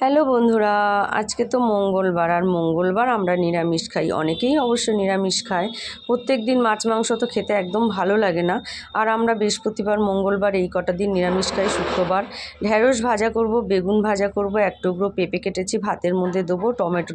Hello বন্ধুরা, আজকে তো মঙ্গলবার আর মঙ্গলবার আমরা নিরামিষ খাই। অনেকেই অবশ্য নিরামিষ খায়। প্রত্যেক দিন মাছ মাংস তো খেতে একদম ভালো লাগে না। আর আমরা বৃহস্পতিবার, মঙ্গলবার এই কটা দিন নিরামিষ খাই। শুক্রবার ঢ্যাঁড়স ভাজা করব, বেগুন ভাজা করব, এক টুকরো পেঁপে কেটেছি, ভাতের মধ্যে দেবো, টমেটো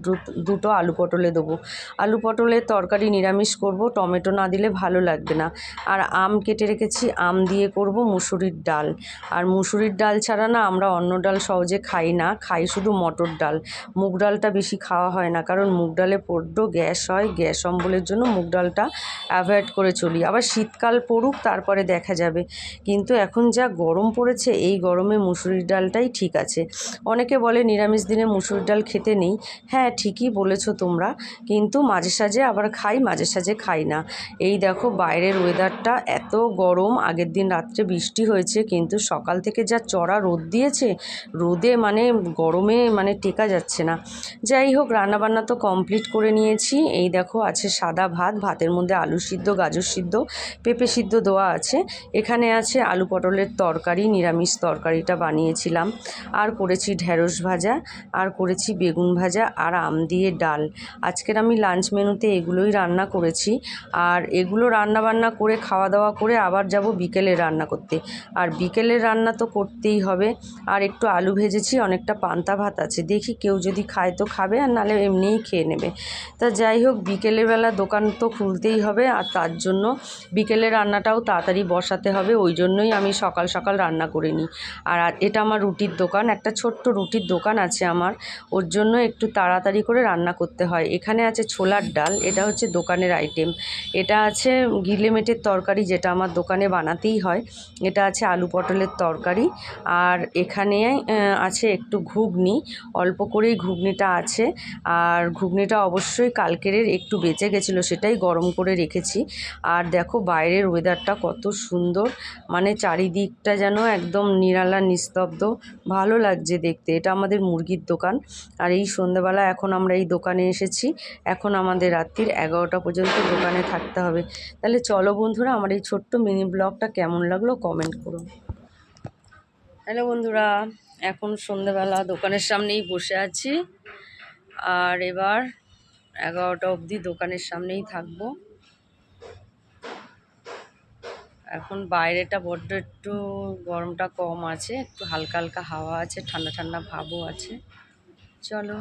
দুটো আলু পটলে দেবো। আলু পটলের তরকারি নিরামিষ করব, টমেটো না দিলে ভালো লাগবে না। আর আম কেটে রেখেছি, আম দিয়ে করব মুসুরির ডাল। আর মুসুরির ডাল ছাড়া না আমরা অন্য ডাল সহজে খাই না, খাই শুধু মটর ডাল। মুগ ডালটা বেশি খাওয়া হয় না, কারণ মুগ ডালে বড্ড গ্যাস হয়, গ্যাস অম্বলের জন্য মুগ ডালটা অ্যাভয়েড করে চলি। আবার শীতকাল পড়ুক, তারপরে দেখা যাবে। কিন্তু এখন যা গরম পড়েছে, এই গরমে মুসুরির ডালটাই ঠিক আছে। অনেকে বলে, নিরামিষ দিনে মুসুরির ডাল খেতে নেই। হ্যাঁ ঠিকই বলেছ তোমরা, কিন্তু মাঝে সাঝে আবার খাই, মাঝে সাঝে খাই না। এই দেখো, বাইরের ওয়েদারটা এত গরম, আগের দিন রাত্রে বৃষ্টি হয়েছে, কিন্তু সকাল থেকে যা চড়া রোদ দিয়েছে, রোদে মানে গরমে মানে টেকা যাচ্ছে না। যাই হোক রান্নাবান্না তো কমপ্লিট করে নিয়েছি। এই দেখো, আছে সাদা ভাত, ভাতের মধ্যে আলু সিদ্ধ, গাজর সিদ্ধ, পেঁপে সিদ্ধ দেওয়া আছে। এখানে আছে আলু পটলের তরকারি, নিরামিষ তরকারিটা বানিয়েছিলাম। আর করেছি ঢ্যাঁড়স ভাজা, আর করেছি বেগুন ভাজা, আর আম দিয়ে ডাল। আজকের আমি লাঞ্চ মেনুতে এগুলোই রান্না করেছি। আর এগুলো রান্না বান্না করে খাওয়া দাওয়া করে আবার যাব বিকেলে রান্না করতে। আর বিকেলের রান্না তো করতেই হবে। আর একটু আলু ভেজেছি, অনেকটা পান্তা ভাত আছে। দেখি কেউ যদি খায় তো খাবে আর নাহলে এমনিই খেয়ে নেবে। তা যাই হোক, বিকেলের বেলা দোকান তো খুলতেই হবে আর তার জন্য বিকেলের রান্নাটাও তাড়াতাড়ি বসাতে হবে। ওই জন্যই আমি সকাল সকাল রান্না করে নিই। আর এটা আমার রুটির দোকান। একটা ছোট্ট রুটির দোকান আছে আমার। ওর জন্য একটু তাড়াতাড়ি করে রান্না করতে হয়। এখানে আছে ছোলার ডাল। এটা হচ্ছে দোকানের আইটেম এটা আছে গিলেমেটের তরকারি যেটা আমার দোকানে বানাতেই হয়। এটা আছে আলু পটলের তরকারি। আর এখানে আছে একটু ঘুগনি। অল্প করেই ঘুগনিটা আছে। আর ঘুগনিটা অবশ্যই কালকেরের একটু বেঁচে গেছিল, সেটাই গরম করে রেখেছি। আর দেখো বাইরের ওয়েদারটা কত সুন্দর মানে চারিদিকটা যেন একদম নিরালা, নিস্তব্ধ। ভালো লাগছে দেখতে, এটা আমাদের মুরগির দোকান। আর এই সন্ধ্যাবেলা এখন আমরা এই দোকানে এসেছি, এখন আমাদের রাত্রির এগারোটা পর্যন্ত দোকানে থাকতে হবে। তাহলে চলো বন্ধুরা, আমার এই ছোট্ট মিনি ব্লগটা কেমন লাগল কমেন্ট করুন হ্যালো বন্ধুরা। এখন সন্ধেবেলা দোকানের সামনেই বসে আছি। আর এবার এগারোটা অবধি দোকানের সামনেই থাকব। এখন বাইরেটা বড্ড একটু গরমটা কম আছে, একটু হালকা হালকা হাওয়া আছে, ঠান্ডা ঠান্ডা ভাবও আছে। চলো।